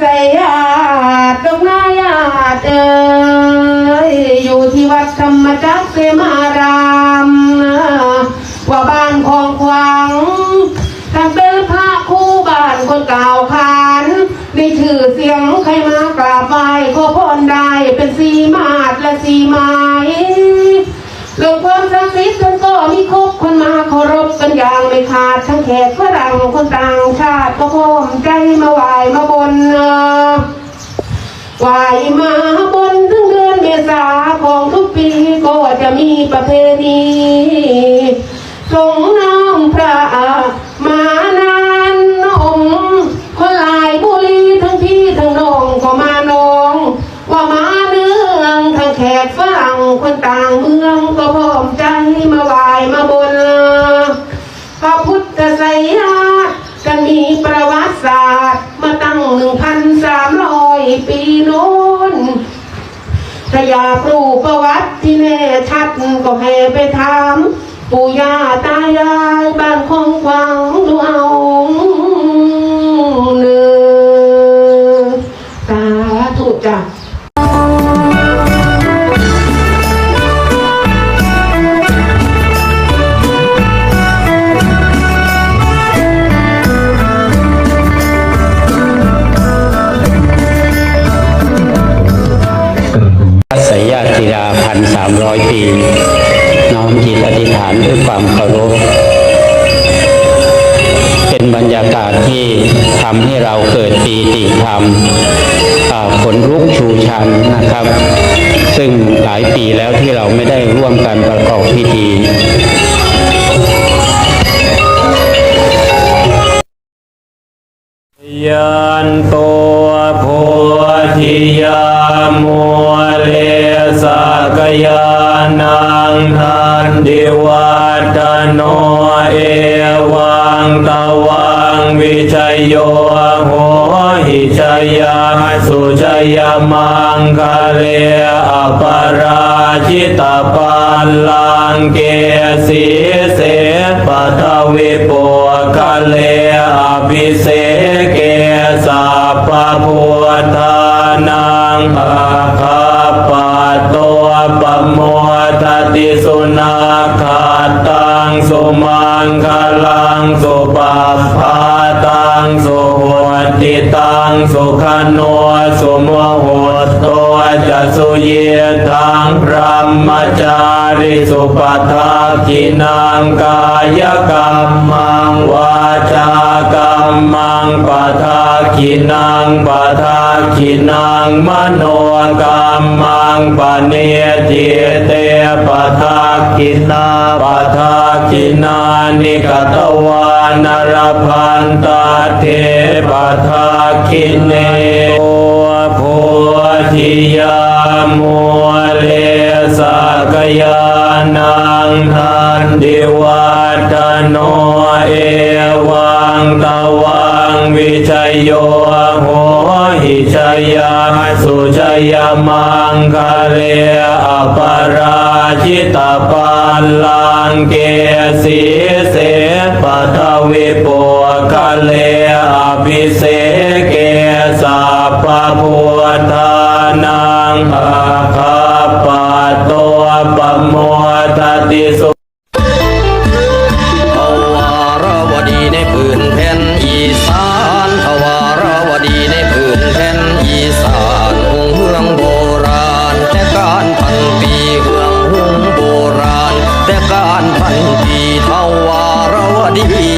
ใจญาติดอกนาญาติเอ่ยอยู่ที่วัดธรรมจักรเสมาางไม่ขาดทั้งแขกฝรั่งคนต่างชาติก็โคมใจมาไหวมาบนไหวมาบน ไสยากันมีประวัติศาสตร์ มาตั้งหนึ่งพันสามร้อยปีโน้นถ้าอยากรู้ประวัติที่แน่ชัดก็ให้ไปถาม ปู่ย่าตายายบ้านคน 300 ปีน้อมจิตอธิษฐานด้วยความเคารพ เป็นบรรยากาศที่ทำให้เราเกิดปีติธรรมผลรุกชูชันนะครับ ซึ่งหลายปีแล้วที่เราไม่ได้ร่วมกันประกอบพิธียันโตโพธิยาโม ยานังทันดิวัตโนเอวังตวังวิชัยโยโหหิชยาสุชยมังคะเลอปราชิตปัลลังเกสีเสปทวิปุคะเลอภิเสเกสัพพะพุทธานัง โมตติสุนาคาตังสุมังคลังสุปัปพาตังสุโห ติตังสุขโนสุโมโหตัวจะสุเยทังพระมจาริสุปทากินังกายกรรมังวาจากรรมังปทากินังปทากินังมโนกรรมังปเนติเตปทา กินาปทากินานิกตวานรพันตาเทปทากินเนโอโพธิยามัวเลสกยานังทันดิวัตโนเอวังตวังวิชัยโยโห ชยาสุชยมังคะเลอปราชิตปัลลังเกสีเสปทวิปุคะเลอภิเสเกสัพพุทธานังอาคาปะตัวปะโมทติสุาร